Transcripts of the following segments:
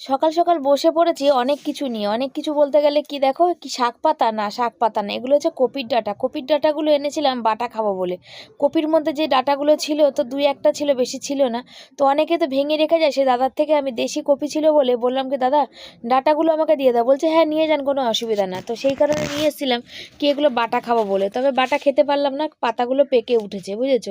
সকাল সকাল বসে পড়েছি, অনেক কিছু নিয়ে। অনেক কিছু বলতে গেলে কি দেখো, কি শাক পাতা? না, শাক পাতা না। এগুলো হচ্ছে কপির ডাটা। কপির ডাটাগুলো এনেছিলাম বাটা খাব বলে। কপির মধ্যে যে ডাটাগুলো ছিল, তো দুই একটা ছিল, বেশি ছিল না। তো অনেকে তো ভেঙে রেখে যায়, সে দাদার থেকে আমি দেশি কপি ছিল বলে বললাম কি, দাদা, ডাটাগুলো আমাকে দিয়ে দাও। বলছে হ্যাঁ নিয়ে যান, কোনো অসুবিধা না। তো সেই কারণে নিয়ে এসেছিলাম কি, এগুলো বাটা খাব বলে। তবে বাটা খেতে পারলাম না, পাতাগুলো পেকে উঠেছে, বুঝেছ?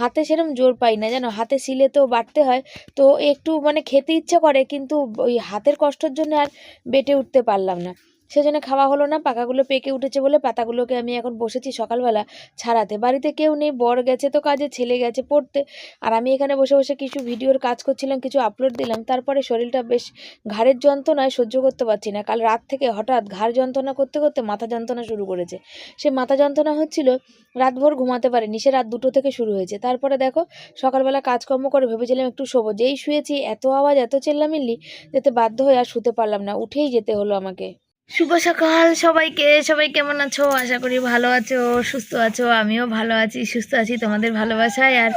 হাতে সেরকম জোর পাই না, জানো? হাতে শিলে তো বাটতে হয়। তো একটু মানে খেতে ইচ্ছা করে, কিন্তু ওই হাতের কষ্টর জন্য আর বেটে উঠতে পারলাম না। সেজন্য খাওয়া হলো না, পাকাগুলো পেকে উঠেছে বলে পাতাগুলোকে আমি এখন বসেছি সকালবেলা ছাড়াতে। বাড়িতে কেউ নেই, বর গেছে তো কাজে, ছেলে গেছে পড়তে। আর আমি এখানে বসে বসে কিছু ভিডিওর কাজ করছিলাম, কিছু আপলোড দিলাম। তারপরে শরীরটা বেশ ঘাড়ের যন্ত্রণায় সহ্য করতে পারছি না। কাল রাত থেকে হঠাৎ ঘাড় যন্ত্রণা করতে করতে মাথা যন্ত্রণা শুরু করেছে। সে মাথা যন্ত্রণা হচ্ছিল রাতভর ঘুমাতে পারেনি, সে রাত দুটো থেকে শুরু হয়েছে। তারপরে দেখো সকালবেলা কাজকর্ম করে ভেবেছিলাম একটু শোবো। যেই শুয়েছি, এত আওয়াজ, এত চেল্লামিল্লি, যেতে বাধ্য হয়ে আর শুতে পারলাম না। উঠেই যেতে হলো আমাকে। শুভ সকাল সবাইকে। সবাই কেমন আছো? আশা করি ভালো আছো সুস্থ আছো আমিও ভালো আছি সুস্থ আছি তোমাদের ভালোবাসায়। আর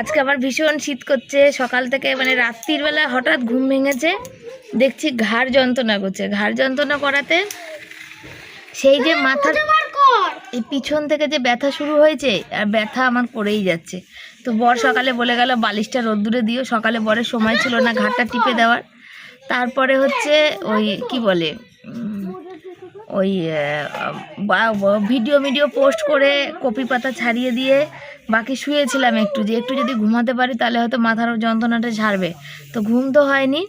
আজকে আমার ভীষণ শীত করছে। সকাল থেকে মানে রাত্রির বেলা হঠাৎ ঘুম ভেঙেছে। দেখছি ঘাড় যন্ত্রণা করছে। ঘাড় যন্ত্রণা করাতে সেই যে মাথার এই পিছন থেকে যে ব্যথা শুরু হয়েছে আর ব্যথা আমার করেই যাচ্ছে। তো বর সকালে বলে গেল বালিশটা রোদ্দুরে দিও। সকালে বরের সময় ছিল না ঘাটটা টিপে দেওয়ার। তারপরে হচ্ছে ওই কি বলে ওই বা- ভিডিও ভিডিও পোস্ট করে কপি পাতা ছাড়িয়ে দিয়ে বাকি শুয়েছিলাম একটু যে, একটু যদি ঘুমাতে পারি তাহলে হয়তো মাথার যন্ত্রণাটা ছাড়বে তো ঘুম তো হয়নি।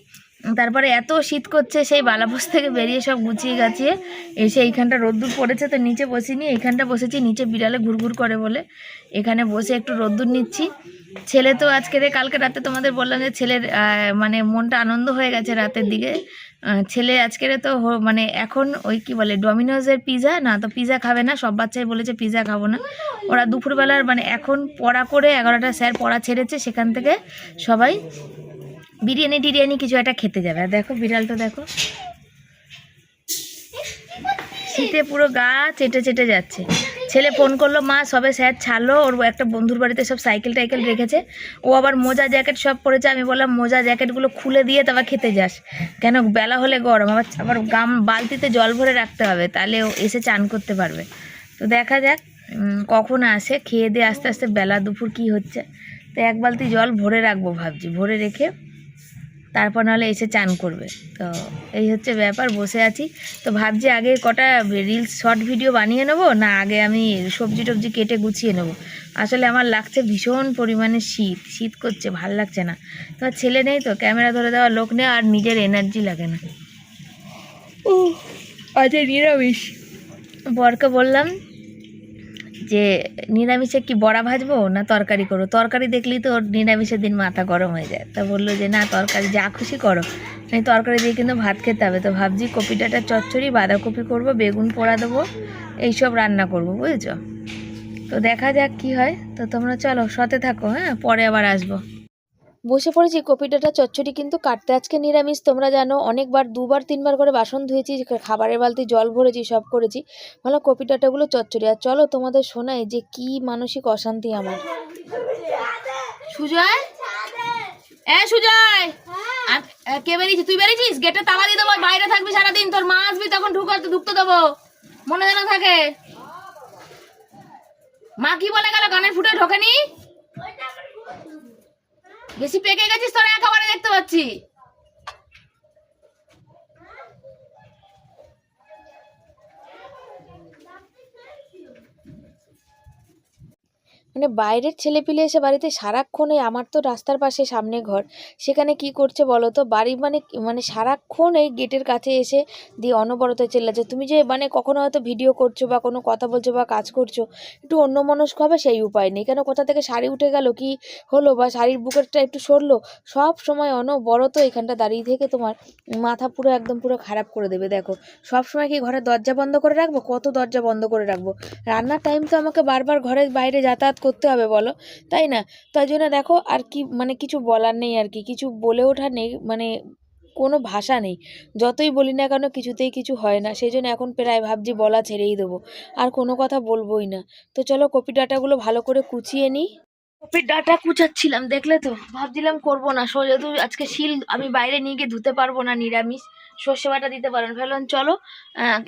তারপরে এত শীত করছে, সেই বালাপোস থেকে বেরিয়ে সব গুছিয়ে গাছিয়ে এসে এইখানটা রোদ্দুর পড়েছে তো নিচে বসিনি। এইখানটা বসেছি, নিচে বিড়ালে ঘুরঘুর করে বলে। এখানে বসে একটু রোদ্দুর নিচ্ছি। ছেলে তো আজকে কালকে রাতে তোমাদের বললাম যে ছেলের মানে মনটা আনন্দ হয়ে গেছে রাতের দিকে। ছেলে আজকে তো মানে এখন ওই কি বলে ডমিনোজের পিৎজা না তো পিৎজা খাবে না, সব বাচ্চাই বলেছে পিৎজা খাব না। ওরা দুপুরবেলার মানে এখন পড়া করে এগারোটা স্যার পড়া ছেড়েছে, সেখান থেকে সবাই বিরিয়ানি টিরিয়ানি কিছু একটা খেতে যাবে। আর দেখো, বিড়ালটা দেখো। শীতে পুরো গা চেটে চেটে যাচ্ছে। ছেলে ফোন করল, মা, সবে স্যার ছাড়লো, ওর একটা বন্ধুর বাড়িতে সব সাইকেল টাইকেল রেখেছে। ও আবার মোজা জ্যাকেট সব পরেছে, আমি বললাম, মোজা জ্যাকেটগুলো খুলে দিয়ে তারপর খেতে যাস। কেন, বেলা হলে গরম, আবার আবার গাম, বালতিতে জল ভরে রাখতে হবে, তাহলে ও এসে চান করতে পারবে। তো দেখা যাক কখন আসে, খেয়ে দিয়ে আস্তে আস্তে বেলা দুপুর কি হচ্ছে। তো এক বালতি জল ভরে রাখব ভাবছি, ভরে রেখে তারপর নাহলে এসে চান করবে। তো এই হচ্ছে ব্যাপার বসে আছি। তো ভাবছি আগে কটা রিলস শর্ট ভিডিও বানিয়ে নেব না আগে আমি সবজি টবজি কেটে গুছিয়ে নেব। আসলে আমার লাগছে ভীষণ পরিমাণে শীত শীত করছে ভালো লাগছে না। তো আর ছেলে নেই তো ক্যামেরা ধরে দেওয়ার লোক নেই আর নিজের এনার্জি লাগে না। ও আচ্ছা নিরামিষ। বরকে বললাম যে নিরামিষে কি বড়া ভাজবো না তরকারি করো তরকারি দেখলেই তো ওর নিরামিষের দিন মাথা গরম হয়ে যায়। তা বলল যে, না, তরকারি যা খুশি করো। এই তরকারি দিয়ে কিন্তু ভাত খেতে হবে। তো ভাবছি কপি ডাটা চচ্চড়ি, বাঁধাকপি করব, বেগুন পোড়া দেবো, এইসব রান্না করব, বুঝেছ? তো দেখা যাক কি হয়। তো তোমরা চলো, সতে থাকো হ্যাঁ? পরে আবার আসব। বসে পড়েছি কপি ডাটা চচ্চড়ি কিন্তু কাটতে। আজকে নিরামিষ তোমরা জানো অনেকবার দুবার তিনবার করে বাসন ধুয়েছি খাবারের বালতি জল ভরেছি সব করেছি। ভালো কপি ডাটাগুলো চচ্চড়ি। আর চলো তোমাদের শোনাই যে কি মানসিক অশান্তি আমার। সুজয়? এ সুজয়! কে বেরিয়েছিস তুই বেরিয়েছিস? গেটে তালা দিয়ে দেবো বাইরে থাকবি সারাদিন তোর মা আসবি তখন ঢুকাতে ঢুকতে দেবো। মনে যেন থাকে। মা কি বলে গেল গানের ফুটে ঢোকেনি? বেশি পেকে গেছিস তোরা একেবারে দেখতে পাচ্ছি। মানে বাইরের ছেলেপিলে এসে বাড়িতে সারাক্ষণ আমার তো রাস্তার পাশে সামনে ঘর, সেখানে কি করছে বলো তো? বাড়ি মানে মানে সারাক্ষণ এই গেটের কাছে এসে দিয়ে অনবরত চেল্লাচ্ছে। তুমি যে মানে কখনো হয়তো ভিডিও করছ বা কোনো কথা বলছো বা কাজ করছ, একটু অন্য অন্যমনস্ক হবে সেই উপায় নেই। কেন কোথা থেকে শাড়ি উঠে গেল, কি হলো বা শাড়ির বুকেরটা একটু সরলো? সব সময় অনবরত এখানটা দাঁড়িয়ে থেকে তোমার মাথা পুরো একদম পুরো খারাপ করে দেবে, দেখো। সব সময় কি ঘরের দরজা বন্ধ করে রাখব? কত দরজা বন্ধ করে রাখব? রান্নার টাইম তো আমাকে বারবার ঘরের বাইরে যাতায়াত করতে হবে বলো? তাই না? তাই জন্য দেখো আর কি মানে কিছু বলার নেই আর কি। কিছু বলে ওঠা নেই মানে কোনো ভাষা নেই। যতই বলি না কেন কিছুতেই কিছু হয় না। সেই জন্য এখন প্রায় ভাবছি বলা ছেড়েই দেবো। আর কোনো কথা বলবোই না। তো চলো কপি ডাটাগুলো ভালো করে কুচিয়ে নিই। কপির ডাটা কুচাচ্ছিলাম, দেখলে তো? ভাবছিলাম করব না। যেহেতু আজকে শিল আমি বাইরে নিয়ে গিয়ে ধুতে পারব না, নিরামিষ। সর্ষে বাটা দিতে পারেন। ফেলুন চলো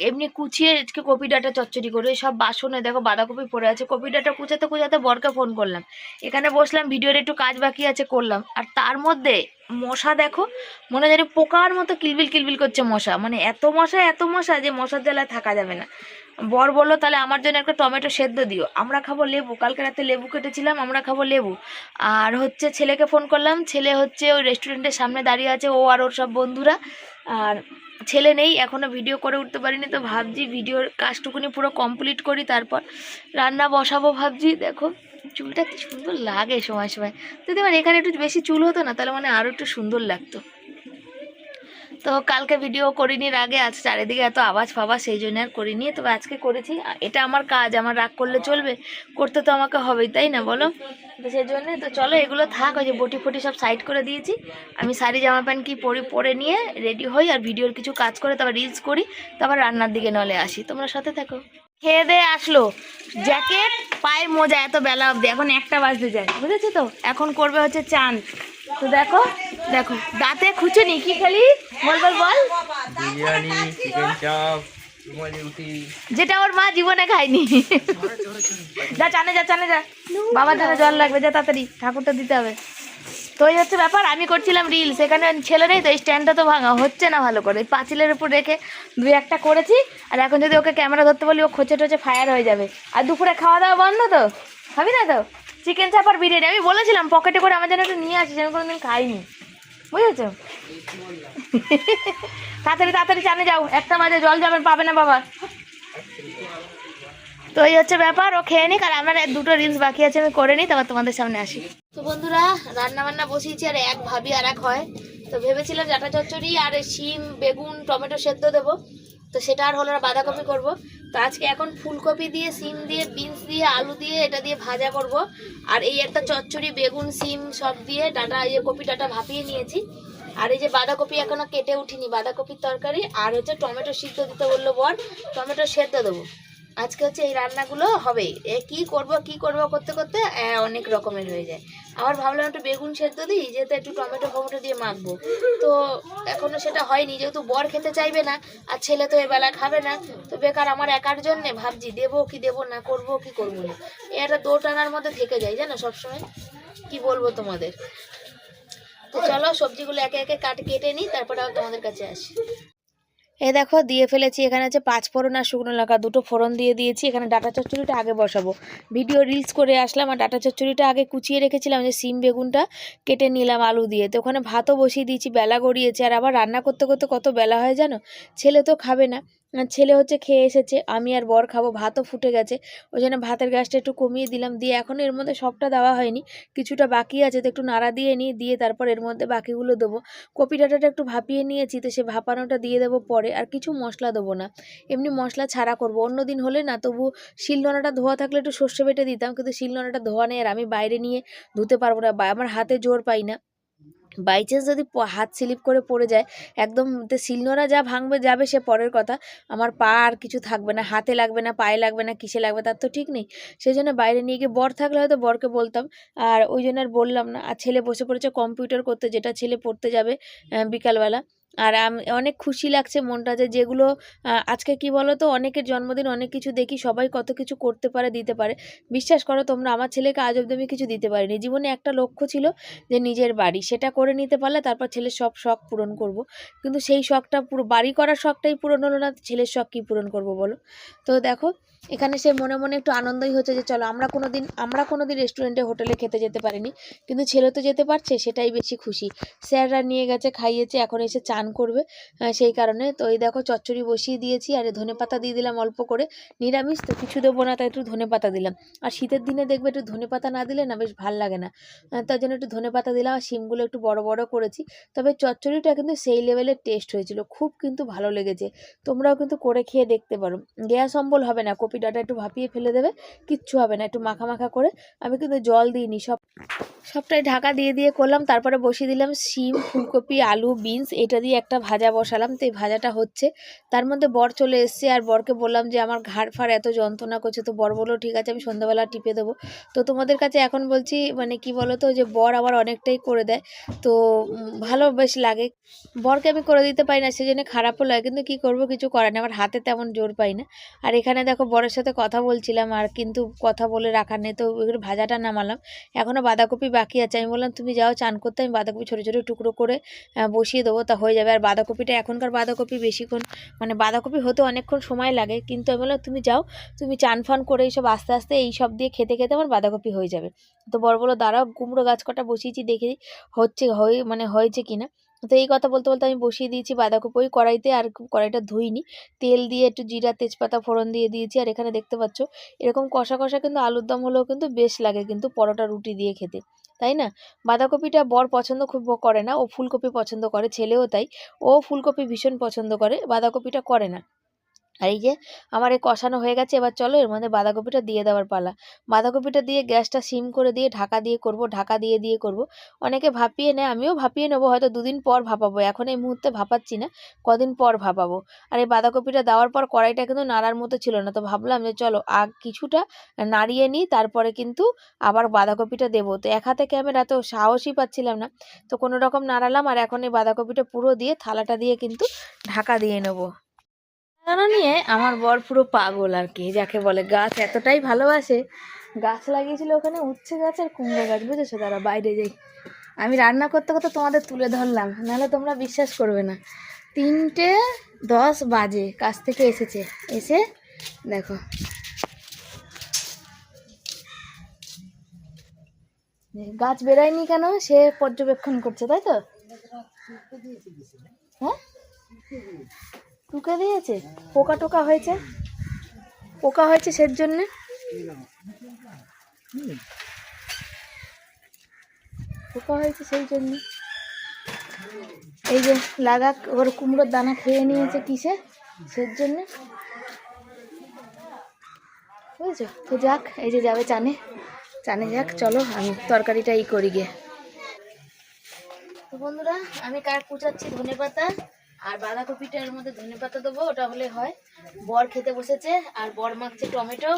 এমনি কুচিয়ে আজকে কপি ডাটা চচ্চড়ি করে সব বাসনে দেখো বাঁধাকপি পড়ে আছে। কপি ডাটা কুচাতে কুচাতে বরকে ফোন করলাম। এখানে বসলাম, ভিডিওর একটু কাজ বাকি আছে করলাম। আর তার মধ্যে মশা দেখো, মনে যেন পোকার মতো কিলবিল কিলবিল করছে মশা। মানে এত মশা এত মশা যে মশার জ্বালায় থাকা যাবে না। বর বলল, তাহলে আমার জন্য একটা টমেটো সেদ্ধ দিও। আমরা খাব লেবু। কালকে রাতে লেবু কেটেছিলাম, আমরা খাব লেবু। আর হচ্ছে ছেলেকে ফোন করলাম। ছেলে হচ্ছে ওই রেস্টুরেন্টের সামনে দাঁড়িয়ে আছে, ও আর ওর সব বন্ধুরা। আর ছেলে নেই এখনও ভিডিও করে উঠতে পারিনি, তো ভাবছি ভিডিওর কাজটুকুনি পুরো কমপ্লিট করি, তারপর রান্না বসাবো ভাবছি। দেখো, চুলটা কি সুন্দর লাগে সময় সময়। যদি আমার এখানে একটু বেশি চুল হতো না, তাহলে মানে আরও একটু সুন্দর লাগতো। তো কালকে ভিডিও করিনি আগে আজ চারিদিকে এত আওয়াজ ফাওয়াজ, সেই জন্য আর করিনি। তবে আজকে করেছি। এটা আমার কাজ, আমার রাগ করলে চলবে। করতে তো আমাকে হবেই, তাই না বলো? তো সেই জন্য, তো চলো এগুলো থাক, ওই যে বটি ফটি সব সাইড করে দিয়েছি। আমি শাড়ি, জামা প্যান্ট কি পরে পরে নিয়ে রেডি হই আর ভিডিওর কিছু কাজ করে তারপর রিলস করি, তারপর রান্নার দিকে নলে আসি। তোমরা সাথে থাকো। খেয়ে দিয়ে আসলো। জ্যাকেট পায়ে মোজা, এত বেলা অবধি। এখন একটা বাজতে যায়, বুঝেছ তো? এখন করবে হচ্ছে চান তো দেখো দেখো দাঁতে খুঁচুনি কি খেলি? বল বল বল। বিরিয়ানি চিকেন চাপ যেটা ওর মা জীবনে খায়নি। যা চানে যা চানে যা। বাবার জন্য জল লাগবে যা তাড়াতাড়ি। ঠাকুরটা দিতে হবে। তো এই হচ্ছে ব্যাপার আমি করছিলাম রিল। সেখানে ছেলে নেই তো এই স্ট্যান্ডটা তো ভাঙা। হচ্ছে না ভালো করে। পাঁচিলের উপর রেখে দুই একটা করেছি আর এখন যদি ওকে ক্যামেরা ধরতে বলি ও খোঁচে টোচে ফায়ার হয়ে যাবে। আর দুপুরে খাওয়া দাওয়া বন্ধ তো? খাবি না তো? চিকেন চাপার বিরিয়ানি, আমি বলেছিলাম পকেটে করে আমার জন্য একটু নিয়ে আসিস, আমি কোনোদিন খাইনি। বুঝেছ? তাড়াতাড়ি তাড়াতাড়ি চানে যাও, একটা মাঝে জল যাবেন পাবে না বাবা। তো এই হচ্ছে ব্যাপার, ও খেয়ে নিক, আর আমার দুটো রিলস বাকি আছে, আমি করে নিই, তারপর তোমাদের সামনে আসি। তো বন্ধুরা রান্না বান্না বসিয়েছি, আর এক ভাবি আর এক হয়। তো ভেবেছিলাম ডাটা চচ্চড়ি আর শিম, বেগুন, টমেটো সেদ্ধ দেবো। তো সেটা আর হলো না, বাঁধাকপি করব। তো আজকে এখন ফুলকপি দিয়ে, সিম দিয়ে, বিনস দিয়ে, আলু দিয়ে এটা দিয়ে ভাজা করব। আর এই একটা চচ্চড়ি, বেগুন, সিম সব দিয়ে ডাটা, এই কপি ডাটা ভাপিয়ে নিয়েছি। আর এই যে বাঁধাকপি এখনও কেটে উঠিনি, বাঁধাকপির তরকারি। আর হচ্ছে টমেটো সিদ্ধ দিতে বলল বর, টমেটো সেদ্ধ দেবো। আজকে হচ্ছে এই রান্নাগুলো হবে এ কি করব কি করব করতে করতে অনেক রকমের হয়ে যায়। আবার ভাবলাম একটু বেগুন সেদ্ধ দিই, যেহেতু একটু টমেটো ফমেটো দিয়ে মাখবো। তো এখনও সেটা হয়নি, যেহেতু বর খেতে চাইবে না, আর ছেলে তো এবেলা খাবে না, তো বেকার আমার একার জন্যে ভাবছি, দেবো কি দেবো না, করব কি করব না। এ একটা দো টানার মধ্যে থেকে যায়, জানো সবসময়? কি বলব তোমাদের? তো চলো সবজিগুলো একে একে কাট, কেটে নিই, তারপরে তোমাদের কাছে আসি। এ দেখো, দিয়ে ফেলেছি। এখানে আছে পাঁচ ফোড়ন আর শুকনো লঙ্কা। দুটো ফোড়ন দিয়ে দিয়েছি। এখানে ডাটা চচ্চড়িটা আগে বসাবো। ভিডিও রিলস করে আসলাম আর ডাটা চচ্চড়িটা আগে কুচিয়ে রেখেছিলাম যে সিম বেগুনটা কেটে নিলাম আলু দিয়ে। তো ওখানে ভাতও বসিয়ে দিয়েছি, বেলা গড়িয়েছে। আর আবার রান্না করতে করতে কত বেলা হয় জানো? ছেলে তো খাবে না। ছেলে হচ্ছে খেয়ে এসেছে, আমি আর বর খাব, ভাতও ফুটে গেছে। ওই জন্য ভাতের গ্যাসটা একটু কমিয়ে দিলাম, দিয়ে এখন এর মধ্যে সবটা দেওয়া হয়নি, কিছুটা বাকি আছে, তো একটু নাড়া দিয়ে নিই, দিয়ে তারপর এর মধ্যে বাকিগুলো দেবো। কপি ডাঁটাটা একটু ভাপিয়ে নিয়েছি, তো সে ভাপানোটা দিয়ে দেবো পরে, আর কিছু মশলা দেবো না। এমনি মশলা ছাড়া করব, অন্য দিন হলে না তবু শিলনোড়াটা ধোয়া থাকলে একটু সর্ষে বেটে দিতাম, কিন্তু শিলনোড়াটা ধোয়া নেই, আর আমি বাইরে নিয়ে ধুতে পারব না আমার হাতে জোর পাই না। বাই চান্স যদি হাত স্লিপ করে পড়ে যায়, একদম তো শিলনোড়া যা ভাঙবে, যাবে সে পরের কথা। আমার পা আর কিছু থাকবে না, হাতে লাগবে না, পায়ে লাগবে না, কিসে লাগবে তার তো ঠিক নেই। সেই জন্য বাইরে নিয়ে গিয়ে বর থাকলে হয়তো বরকে বলতাম। আর ওই জন্য আর বললাম না। আর ছেলে বসে পড়েছে কম্পিউটার করতে, যেটা ছেলে পড়তে যাবে বিকালবেলা। আর আমি, অনেক খুশি লাগছে মনটা যে যেগুলো আজকে কি বলো তো অনেকের জন্মদিন অনেক কিছু দেখি, সবাই কত কিছু করতে পারে, দিতে পারে। বিশ্বাস করো, তোমরা আমার ছেলেকে আজ অব্দি আমি কিছু দিতে পারিনি। জীবনে একটা লক্ষ্য ছিল যে নিজের বাড়ি, সেটা করে নিতে পারলে তারপর ছেলের সব শখ পূরণ করব। কিন্তু সেই শখটা পুরো, বাড়ি করার শখটাই পূরণ হলো না, ছেলের শখ কী পূরণ করব বলো? তো দেখো এখানে সে মনে মনে একটু আনন্দই হচ্ছে যে চলো, আমরা কোনো দিন আমরা কোনো দিন রেস্টুরেন্টে হোটেলে খেতে যেতে পারিনি। কিন্তু ছেলে তো যেতে পারছে, সেটাই বেশি খুশি। স্যাররা নিয়ে গেছে, খাইয়েছে, এখন এসে চান করবে সেই কারণে। তো এই দেখো, চচ্চড়ি বসিয়ে দিয়েছি, আর ধনে পাতা দিয়ে দিলাম অল্প করে। নিরামিষ, তো কিছু দেবো না, তাই একটু ধনে পাতা দিলাম। আর শীতের দিনে দেখবে একটু ধনে পাতা না দিলে না বেশ ভালো লাগে না। তার জন্য একটু ধনে পাতা দিলাম, আর শিমগুলো একটু বড় বড় করেছি। তবে চচ্চড়িটা কিন্তু সেই লেভেলের টেস্ট হয়েছিল। খুব কিন্তু ভালো লেগেছে। তোমরাও কিন্তু করে খেয়ে দেখতে পারো। গ্যাস অম্বল হবে না কপি ডাটা একটু ভাপিয়ে ফেলে দেবে, কিচ্ছু হবে না, একটু মাখা মাখা করে। আমি কিন্তু জল দিইনি, সব, সবটাই ঢাকা দিয়ে দিয়ে করলাম, তারপরে বসিয়ে দিলাম শিম, ফুলকপি, আলু, বিনস, এটা দিয়ে একটা ভাজা বসালাম, তো এই ভাজাটা হচ্ছে। তার মধ্যে বর চলে এসছে, আর বরকে বললাম যে, আমার ঘাড় ফাড় এত যন্ত্রণা করছে, তো বর বলল, ঠিক আছে, আমি সন্ধ্যাবেলা টিপে দেবো। তো তোমাদের কাছে এখন বলছি মানে কি বলো তো যে বর আবার অনেকটাই করে দেয়, তো ভালো বেশ লাগে। বরকে আমি করে দিতে পারি না, সেজন্য খারাপও লাগে, কিন্তু কি করব, কিছু করার নেই, আমার হাতে তেমন জোর পাই না। আর এখানে দেখো বরের সাথে কথা বলছিলাম আর কিন্তু কথা বলে রাখার নেই, তো ওই ভাজাটা নামালাম। এখনও বাঁধাকপি বাকি আছে। আমি বললাম, তুমি যাও, চান করতে, আমি বাঁধাকপি ছোটো ছোটো টুকরো করে বসিয়ে দেবো, তা হয়ে যাবে। আর বাঁধাকপিটা এখনকার বাঁধাকপি বেশিক্ষণ মানে বাঁধাকপি হতে অনেকক্ষণ সময় লাগে, কিন্তু আমি বললাম, তুমি যাও, তুমি চান ফান করে এইসব আস্তে আস্তে এই সব দিয়ে খেতে খেতে আমার বাঁধাকপি হয়ে যাবে। তো বড় বড় দাঁড়াও, কুমড়ো গাছ কটা বসিয়েছি, দেখি হচ্ছে, হয়ে মানে হয়েছে কিনা। তো এই কথা বলতে বলতে আমি বসিয়ে দিয়েছি বাঁধাকপি ওই কড়াইতে আর কড়াইটা ধুইনি। তেল দিয়ে একটু জিরা, তেজপাতা, ফোড়ন দিয়ে দিয়েছি আর এখানে দেখতে পাচ্ছ এরকম কষা কষা কিন্তু আলুর দম হলেও কিন্তু বেশ লাগে কিন্তু পরোটা, রুটি দিয়ে খেতে, তাই না? বাঁধাকপিটা বর পছন্দ খুব করে না, ও ফুলকপি পছন্দ করে, ছেলেও তাই, ও ফুলকপি ভীষণ পছন্দ করে, বাঁধাকপিটা করে না। আর এই যে আমার এই কষানো হয়ে গেছে, এবার চলো এর মধ্যে বাঁধাকপিটা দিয়ে দেওয়ার পালা। বাঁধাকপিটা দিয়ে গ্যাসটা সিম করে দিয়ে ঢাকা দিয়ে করব, ঢাকা দিয়ে দিয়ে করব। অনেকে ভাপিয়ে নেয়, আমিও ভাপিয়ে নেব, হয়তো দুদিন পর ভাপাবো। এখন এই মুহূর্তে ভাপাচ্ছি না, কদিন পর ভাপাবো। আর এই বাঁধাকপিটা দেওয়ার পর কড়াইটা কিন্তু নাড়ার মতো ছিল না, তো ভাবলাম যে চলো আগ কিছুটা নাড়িয়ে নিই, তারপরে কিন্তু আবার বাঁধাকপিটা দেবো। তো এক হাতে ক্যামেরা, তো সাহসই পাচ্ছিলাম না। তো কোনো রকম নাড়ালাম আর এখন এই বাঁধাকপিটা পুরো দিয়ে থালাটা দিয়ে কিন্তু ঢাকা দিয়ে নেব। লাগানো নিয়ে আমার বর পুরো পাগল আর কি, যাকে বলে গাছ এতটাই ভালোবাসে। গাছ লাগিয়েছিল ওখানে, উচ্ছে গাছ আর কুমড়ো গাছ, বুঝেছ? তারা বাইরে যাই। আমি রান্না করতে করতে তোমাদের তুলে ধরলাম, নাহলে তোমরা বিশ্বাস করবে না। তিনটে দশ বাজে কাছ থেকে এসেছে। এসে দেখো। গাছ বেরায়নি কেন? সে পর্যবেক্ষণ করছে, তাই তো? হ্যাঁ? টুকে দিয়েছে? পোকা টোকা হয়েছে? পোকা হয়েছে সের জন্যে? পোকা হয়েছে সেই জন্য। এই যে লাগা ওর কুমড়োর দানা খেয়ে নিয়েছে কিসে? সের জন্য? বুঝেছ? তো যাক, এই যে যাবে চানে। চানে যাক, চলো, আমি তরকারিটা ই করি গিয়ে। তো বন্ধুরা, আমি কার কুচাচ্ছি ধনে পাতা আর বাঁধাকপিটা এর মধ্যে ধনে পাতা দেবো, ওটা হলে হয়। বর খেতে বসেছে, আর বর মাখছে টমেটো।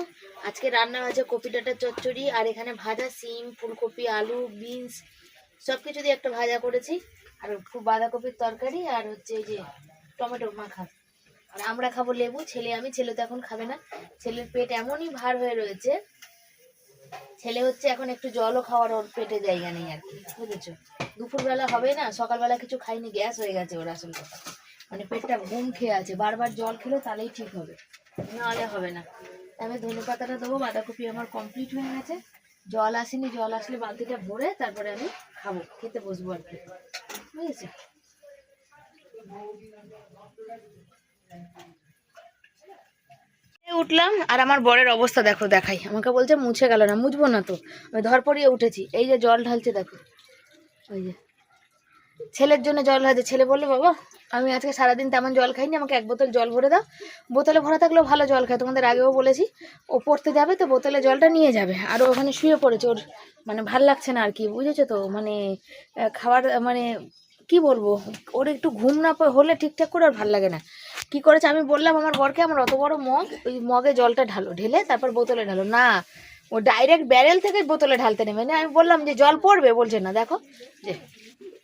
আজকে রান্না হয়েছে কপি ডাঁটার চচ্চড়ি, আর এখানে ভাজা সিম, ফুলকপি, আলু, বিনস সব কিছু দিয়ে একটা ভাজা করেছি। আর খুব বাঁধাকপির তরকারি, আর হচ্ছে যে টমেটো মাখা। আর আমরা খাব লেবু, ছেলে আমি, ছেলে তো এখন খাবে না। ছেলের পেট এমনই ভার হয়ে রয়েছে ছেলে হচ্ছে এখন একটু জলও খাওয়ার ওর পেটে জায়গা নেই আর কি, বুঝেছ? দুপুরবেলা হবে না, সকালবেলা কিছু খাইনি গ্যাস হয়ে গেছে ওর আসল কথা। মানে পেটটা ঘুম খেয়ে আছে, বারবার জল খেলে তাহলেই ঠিক হবে, নাহলে হবে না। আমি ধনে পাতাটা দেবো, বাঁধাকপি আমার কমপ্লিট হয়ে গেছে। জল আসেনি, জল আসলে বালতিটা ভরে তারপরে আমি খাব, খেতে বসবো আর কি, বুঝেছ? উঠলাম আর আমার বরের অবস্থা দেখো, দেখাই। আমাকে বলছে, মুছে গেল না, মুছবো না তো। আমি ধরপড়িয়ে উঠেছি। এই যে জল ঢালছে, দেখো। ওই যে। ছেলের জন্য জল ঢালছে। ছেলে বলল, বাবা, আমি আজকে সারাদিন তেমন জল খাইনি, আমাকে এক বোতল জল ভরে দাও। বোতলে ভরা থাকলেও ভালো জল খায়। তোমাদের আগেও বলেছি, ও পড়তে যাবে তো বোতলে জলটা নিয়ে যাবে। আর ওখানে শুয়ে পড়েছে। ওর মানে ভালো লাগছে না আর কি, বুঝেছ তো? মানে খাবার মানে কি বলব? ওর একটু ঘুম না হলে ঠিকঠাক করে আর ভালো লাগে না। কি করেছে? আমি বললাম, আমার বরকে আমার অত বড় মগ, ওই মগে জলটা ঢালো, ঢেলে তারপর বোতলে ঢালো। না, ও ডাইরেক্ট ব্যারেল থেকে বোতলে ঢালতে নেবে। না, আমি বললাম যে, জল পড়বে? বলছে, না, দেখো, যে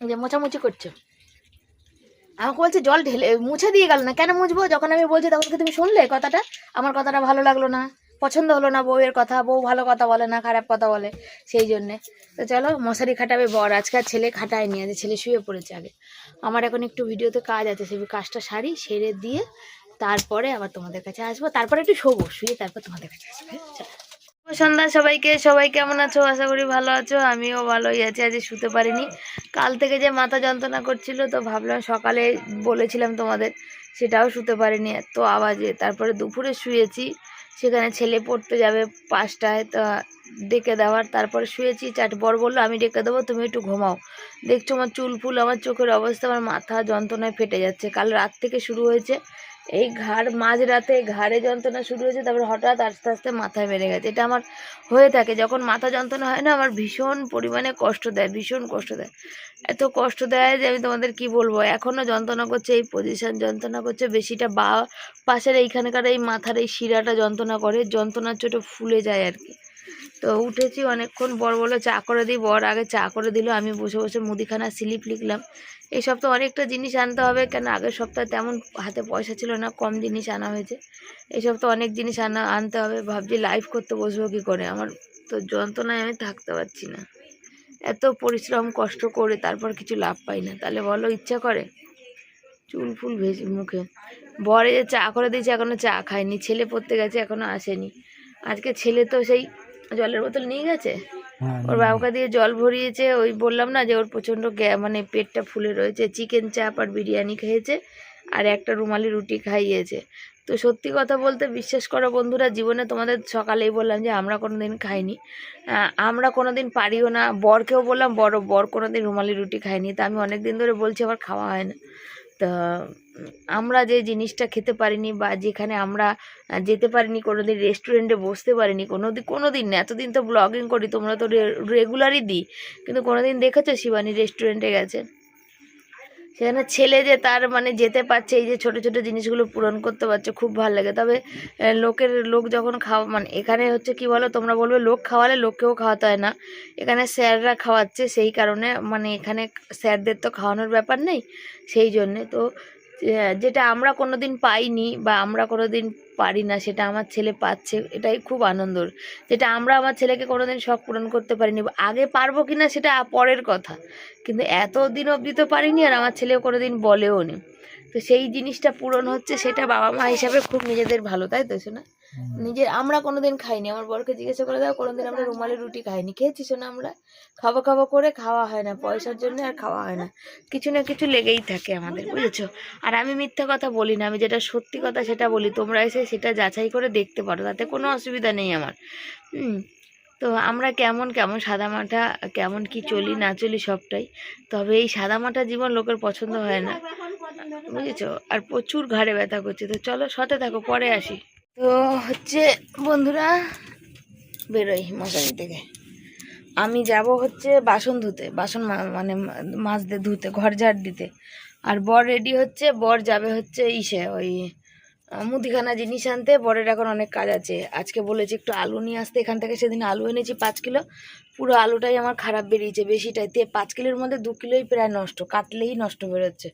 যে মোছামুছি করছ। আমাকে বলছে, জল ঢেলে, মুছে দিয়ে গেল না, কেন মুছবো? যখন আমি বলছি, তখন কি তুমি শুনলে কথাটা? আমার কথাটা ভালো লাগল না। পছন্দ হলো না বউয়ের কথা, বউ ভালো কথা বলে না, খারাপ কথা বলে, সেই জন্যে। তো চলো, মশারি খাটাবে বর আজকাল ছেলে খাটায় নিয়ে আছে ছেলে শুয়ে পড়েছে আগে। আমার এখন একটু ভিডিওতে কাজ আছে, সেই কাজটা সারি, সেরে দিয়ে তারপরে আবার তোমাদের কাছে আসব। তারপরে একটু শোবো, শুয়ে তারপর তোমাদের কাছে আসব চলো। সন্ধ্যা সবাইকে, সবাই কেমন আছো? আশা করি ভালো আছো, আমিও ভালোই আছি আজ শুতে পারিনি। কাল থেকে যে মাথা যন্ত্রণা করছিল, তো ভাবলাম সকালে বলেছিলাম তোমাদের, সেটাও শুতে পারিনি, এত আওয়াজে। তারপরে দুপুরে শুয়েছি সেখানে ছেলে পড়তে যাবে পাঁচটায়, তা ডেকে দেওয়ার। তারপরে শুয়েছি, চাট বর বলল, আমি ডেকে দেবো, তুমি একটু ঘুমাও। দেখছ আমার চুল ফুল, আমার চোখের অবস্থা, আমার মাথা যন্ত্রণায় ফেটে যাচ্ছে। কাল রাত থেকে শুরু হয়েছে এই ঘাড় মাঝরাতে ঘাড়ে যন্ত্রণা শুরু হয়েছে, তারপর হঠাৎ আস্তে আস্তে মাথায় বেড়ে গেছে। এটা আমার হয়ে থাকে, যখন মাথা যন্ত্রণা হয় না, আমার ভীষণ পরিমাণে কষ্ট দেয়, ভীষণ কষ্ট দেয়। এত কষ্ট দেয় যে আমি তোমাদের কি বলব? এখনও যন্ত্রণা করছে, এই পজিশন যন্ত্রণা করছে, বেশিটা বা, পাশের এইখানকার এই মাথার এই শিরাটা যন্ত্রণা করে, যন্ত্রণার চোটে ফুলে যায় আর কি। তো উঠেছি অনেকক্ষণ, বর বলে চা করে দিই বর আগে চা করে দিল, আমি বসে বসে মুদিখানা স্লিপ লিখলাম। এই সপ্তাহে অনেকটা জিনিস আনতে হবে, কেন আগের সপ্তাহে তেমন হাতে পয়সা ছিল না, কম জিনিস আনা হয়েছে। এই সপ্তাহে অনেক জিনিস আনা, আনতে হবে, ভাবছি লাইভ করতে বসবো কী করে? আমার তো যন্ত্রণায় আমি থাকতে পারছি না। এত পরিশ্রম, কষ্ট করে তারপর কিছু লাভ পাই না। তাহলে বলো, ইচ্ছা করে? চুল ফুল ভেজে মুখে। বরে যে চা করে দিয়েছে, এখনও চা খায়নি। ছেলে পড়তে গেছে, এখনও আসেনি। আজকে ছেলে তো সেই জলের বোতল নিয়ে গেছে? ওর বাবাকে দিয়ে জল ভরিয়েছে ওই বললাম না যে ওর প্রচণ্ড গ্যা মানে পেটটা ফুলে রয়েছে চিকেন চাপ আর বিরিয়ানি খেয়েছে আর একটা রুমালি রুটি খাইয়েছে। তো সত্যি কথা বলতে বিশ্বাস করো বন্ধুরা জীবনে তোমাদের সকালেই বললাম যে আমরা কোনো দিন খাইনি আমরা কোনো দিন পারিও না বরকেও বললাম বড় বর কোনো দিন রুমালি রুটি খাইনি তা আমি অনেক দিন ধরে বলছি আমার খাওয়া হয় না। আমরা যে জিনিসটা খেতে পারিনি বা যেখানে আমরা যেতে পারিনি কোনো দিন রেস্টুরেন্টে বসতে পারিনি কোনো দিন কোনো দিন না, এতদিন তো ব্লগিং করি, তোমরা তো রেগুলারই দিই, কিন্তু কোনো দিন দেখেছ শিবানী রেস্টুরেন্টে গেছে? সেখানে ছেলে যে তার মানে যেতে পারছে, এই যে ছোট ছোট জিনিসগুলো পূরণ করতে পারছে, খুব ভালো লাগে। তবে লোকের, লোক যখন খাওয়া মানে এখানে হচ্ছে কি বলো, তোমরা বলবে লোক খাওয়ালে লোককেও খাওয়াতে হয় না। এখানে স্যাররা খাওয়াচ্ছে, সেই কারণে মানে এখানে স্যারদের তো খাওয়ানোর ব্যাপার নেই, সেই জন্যে। তো যেটা আমরা কোনো দিন পাইনি বা আমরা কোনো দিন পারি না, সেটা আমার ছেলে পাচ্ছে, এটাই খুব আনন্দর। যেটা আমরা আমার ছেলেকে কোনো দিন শখ পূরণ করতে পারিনি, আগে পারব কি না সেটা পরের কথা। কিন্তু এত দিন অবধি তো পারিনি আর আমার ছেলেও কোনো দিন বলেও নি তো সেই জিনিসটা পূরণ হচ্ছে, সেটা বাবা মা হিসাবে খুব নিজেদের ভালো, তাই তো শোনা নিজের আমরা কোনোদিন খাইনি। আমার বরকে জিজ্ঞাসা করে, দাও, কোনোদিন আমরা রুমালি রুটি খাইনি। খেয়েছিস না আমরা? খাওয়া খাব করে খাওয়া হয় না, পয়সার জন্য আর খাওয়া হয় না। কিছু না কিছু লেগেই থাকে আমাদের, বুঝেছ? আর আমি মিথ্যা কথা বলি না, আমি যেটা সত্যি কথা সেটা বলি। তোমরা এসে সেটা যাচাই করে দেখতে পারো, তাতে কোনো অসুবিধা নেই আমার। হুম। তো আমরা কেমন কেমন সাদামাটা, কেমন কি চলি, না চলি সবটাই। তবে এই সাদামাটা জীবন লোকের পছন্দ হয় না, বুঝেছ? আর প্রচুর ঘাড়ে ব্যথা করছে। তো চলো, সাথে থাকো, পরে আসি। তো হচ্ছে বন্ধুরা, বেরোই মশারি থেকে আমি যাব হচ্ছে বাসন ধুতে, বাসন মানে মাছদের ধুতে, ঘর ঝাড় দিতে। আর বর রেডি হচ্ছে, বর যাবে হচ্ছে ইসে, ওই মুদিখানা জিনিস আনতে বরের এখন অনেক কাজ আছে। আজকে বলেছি একটু আলু নিয়ে আসতে, এখান থেকে সেদিন আলু এনেছি পাঁচ কিলো। পুরো আলুটাই আমার খারাপ বেরিয়েছে বেশিটাই। তে পাঁচ কিলোর মধ্যে দু কিলোই প্রায় নষ্ট, কাটলেই নষ্ট বেরোচ্ছে।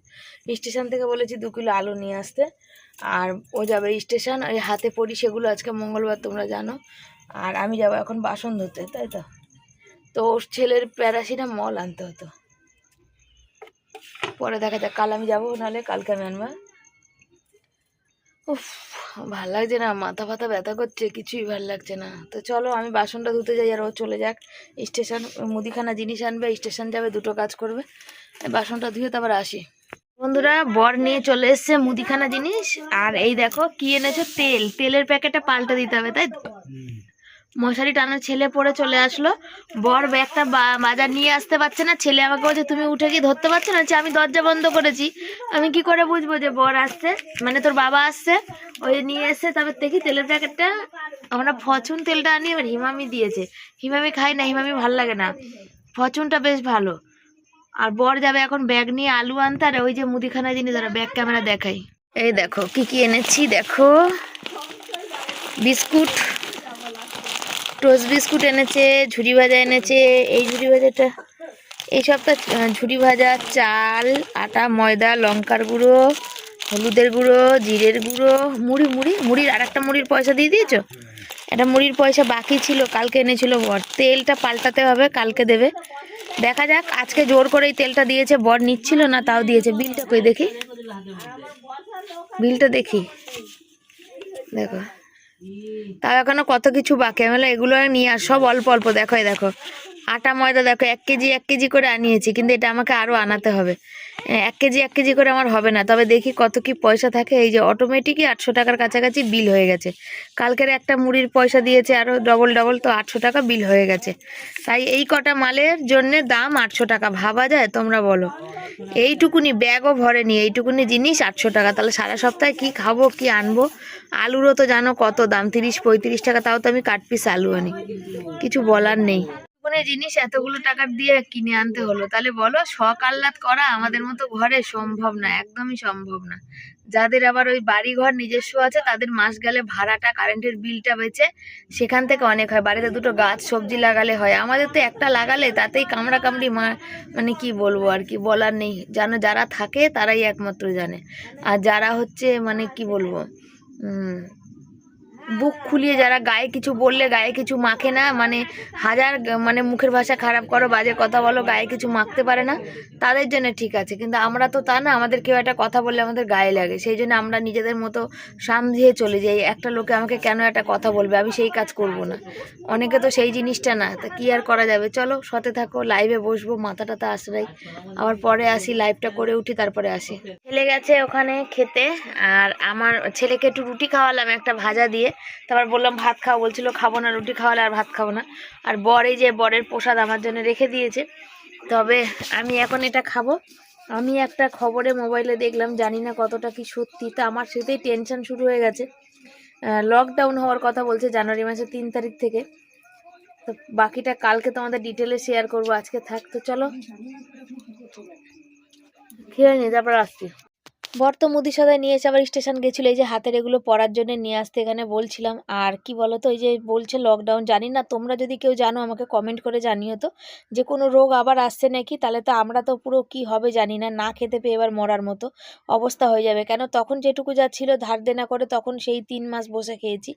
স্টেশন থেকে বলেছি দু কিলো আলু নিয়ে আসতে। আর ও যাবে স্টেশন ওই হাতে পড়ি সেগুলো আজকে মঙ্গলবার, তোমরা জানো। আর আমি যাব এখন বাসন ধুতে, তাই তো? তো ওর ছেলের প্যারাসিটামল আনতে হতো। পরে দেখা যাক, কাল আমি যাব, নাহলে কালকে আমি আনব। উফ, ভালো লাগছে না, মাথা ফাথা ব্যথা করছে, কিছুই ভালো লাগছে না। তো চলো, আমি বাসনটা ধুতে যাই, আর ও চলে যাক স্টেশন, মুদিখানা জিনিস আনবে, স্টেশন যাবে, দুটো কাজ করবে। বাসনটা ধুয়ে তারপর আসি। বন্ধুরা, বর নিয়ে চলে এসছে মুদিখানা জিনিস, আর এই দেখো, কি এনেছো? তেল। তেলের প্যাকেটটা পাল্টে দিতে হবে, তাই তো? মশারি টানার ছেলে পরে চলে আসলো। বর ব্যাগটা বাজার নিয়ে আসতে পারছে না। ছেলে আমাকে বলছে, তুমি উঠে কি ধরতে পারছ না? আমি দরজা বন্ধ করেছি। আমি কি করে বুঝব যে বর আসছে? মানে তোর বাবা আসছে, ওই নিয়ে এসে তারপর দেখি তেলের প্যাকেটটা, আমরা ফচুন তেলটা আনি, এবার হিমামি দিয়েছে। হিমামি খাই না, হিমামি ভালো লাগে না। ফচুনটা বেশ ভালো। আর বর যাবে এখন ব্যাগ নিয়ে আলু আনতে, আর ওই যে মুদিখানা জিনিস ধরো ব্যাগ ক্যামেরা দেখাই এই দেখো, কি কি এনেছি, দেখো। বিস্কুট। টোস্ট বিস্কুট এনেছে ঝুড়ি ভাজা এনেছে, এই ঝুড়ি ভাজাটা, এই সবটা ঝুরি ভাজা, চাল, আটা, ময়দা, লঙ্কার গুঁড়ো, হলুদের গুঁড়ো, জিরের গুঁড়ো, মুড়ি মুড়ি, মুড়ির আর একটা মুড়ির পয়সা দিয়ে দিয়েছ? একটা মুড়ির পয়সা বাকি ছিল, কালকে এনেছিল বর। তেলটা পাল্টাতে হবে, কালকে দেবে। দেখা যাক, আজকে জোর করে এই তেলটা দিয়েছে, বর নিচ্ছিল না, তাও দিয়েছে। বিলটা কই দেখি? বিলটা দেখি। দেখো। তাও এখনও কত কিছু বাকি আমি এগুলো নিয়ে আর সব অল্প অল্প, দেখো দেখো। আটা ময়দা দেখো, এক কেজি এক কেজি করে আনিয়েছি, কিন্তু এটা আমাকে আরও আনাতে হবে। এক কেজি এক কেজি করে আমার হবে না। তবে দেখি কত কি পয়সা থাকে। এই যে অটোমেটিকই আটশো টাকার কাছাকাছি বিল হয়ে গেছে। কালকের একটা মুড়ির পয়সা দিয়েছে আরও ডবল ডবল তো আটশো টাকা বিল হয়ে গেছে। তাই এই কটা মালের জন্যে দাম আটশো টাকা। ভাবা যায়? তোমরা বলো। এইটুকুনি ব্যাগও ভরেনি এইটুকুনি জিনিস আটশো টাকা। তাহলে সারা সপ্তাহে কি খাব, কি আনব? আলুরও তো জানো কত দাম? তিরিশ, পঁয়ত্রিশ টাকা। তাও তো আমি কাট পিস আলু আনি। কিছু বলার নেই। কোনো জিনিস এতগুলো টাকা দিয়ে কিনে আনতে হলো। তাহলে বলো, শখ আহ্লাদ করা আমাদের মতো ঘরে সম্ভব না, একদমই সম্ভব না। যাদের আবার ওই বাড়ি ঘর নিজস্ব আছে, তাদের মাস গেলে ভাড়াটা, কারেন্টের বিলটা বেচে সেখান থেকে অনেক হয়। বাড়িতে দুটো গাছ সবজি লাগালে হয়। আমাদের তো একটা লাগালে তাতেই কামড়া কামড়ি মা মানে কি বলব আর কি, বলার নেই। জানো যারা থাকে তারাই একমাত্র জানে। আর যারা হচ্ছে মানে কি বলব বুক খুলিয়ে যারা গায়ে কিছু বললে, গায়ে কিছু মাখে না মানে হাজার মানে মুখের ভাষা খারাপ করো, বাজে কথা বলো, গায়ে কিছু মাখতে পারে না, তাদের জন্য ঠিক আছে। কিন্তু আমরা তো তা না, আমাদের কেউ একটা কথা বললে আমাদের গায়ে লাগে। সেই জন্য আমরা নিজেদের মতো সামধিয়ে চলে যাই একটা লোকে আমাকে কেন একটা কথা বলবে? আমি সেই কাজ করব না। অনেকে তো সেই জিনিসটা না, তা কি আর করা যাবে? চলো সতে থাকো লাইভে বসবো মাথা টাথা আশ্রয় আবার পরে আসি লাইভটা করে উঠি, তারপরে আসি। ছেলে গেছে ওখানে খেতে, আর আমার ছেলেকে একটু রুটি খাওয়ালাম, একটা ভাজা দিয়ে। তারপর বললাম, ভাত খাওয়া বলছিল, খাব না, রুটি খাওয়ালে আর ভাত খাব না। আর বর এই যে বরের প্রসাদ আমার জন্য রেখে দিয়েছে। তবে আমি এখন এটা খাব। আমি একটা খবরে মোবাইলে দেখলাম, জানি না কতটা কি সত্যি, তা আমার সেটাই টেনশন শুরু হয়ে গেছে। লকডাউন হওয়ার কথা বলছে জানুয়ারি মাসের তিন তারিখ থেকে। তো বাকিটা কালকে তোমাদের ডিটেলে শেয়ার করব, আজকে থাক। তো চলো, খেয়ে নি, তারপর আসছি। বর তো মুদি সদায় নিয়ে এসে আবার স্টেশন গেছিল, এই যে হাতের এগুলো পরার জন্য নিয়ে আসতে এখানে বলছিলাম। আর কি বলো তো এই যে বলছে লকডাউন জানি না, তোমরা যদি কেউ জানো আমাকে কমেন্ট করে জানিও তো, যে কোনো রোগ আবার আসছে নাকি, তাহলে তো আমরা তো পুরো কি হবে জানি না না খেতে পেয়ে এবার মরার মতো অবস্থা হয়ে যাবে। কেন, তখন যেটুকু যা ছিল ধার দেনা করে তখন সেই তিন মাস বসে খেয়েছি,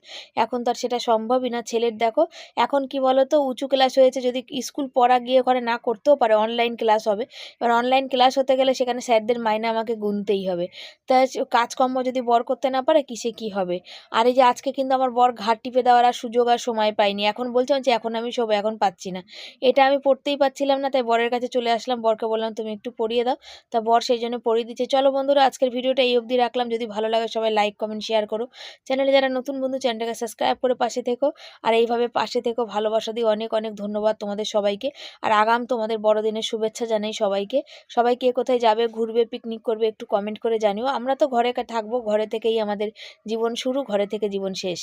এখন তো আর সেটা সম্ভবই না। ছেলের দেখো, এখন কি বলো তো উঁচু ক্লাস হয়েছে, যদি স্কুল পড়া গিয়ে করে না করতেও পারে অনলাইন ক্লাস হবে। এবার অনলাইন ক্লাস হতে গেলে সেখানে স্যারদের মাইনে আমাকে গুনতেই হবে। তা কাজকর্ম যদি বর করতে না পারে কিসে কি হবে? আর এই যে আজকে কিন্তু আমার বর ঘাট টিপে দেওয়ার আর সুযোগ আর সময় পাইনি। এখন বলছিলাম যে এখন আমি সব এখন পাচ্ছি না। এটা আমি পড়তেই পাচ্ছিলাম না, তাই বরের কাছে চলে আসলাম। বরকে বললাম, তুমি একটু পড়িয়ে দাও। তা বর সেই জন্য পড়িয়ে দিচ্ছে। চলো বন্ধুরা, আজকের ভিডিওটা এই অবধি রাখলাম। যদি ভালো লাগে সবাই লাইক কমেন্ট শেয়ার করো। চ্যানেলে যারা নতুন বন্ধু, চ্যানেলটাকে সাবস্ক্রাইব করে পাশে থেকো। আর এইভাবে পাশে থেকো, ভালোবাসা দিয়ে অনেক অনেক ধন্যবাদ তোমাদের সবাইকে। আর আগাম তোমাদের বড়দিনের শুভেচ্ছা জানাই সবাইকে। সবাই কে কোথায় যাবে, ঘুরবে পিকনিক করবে, একটু কমেন্ট করে জানিও। আমরা তো ঘরে থাকব ঘরে থেকেই আমাদের জীবন শুরু ঘরে থেকে জীবন শেষ।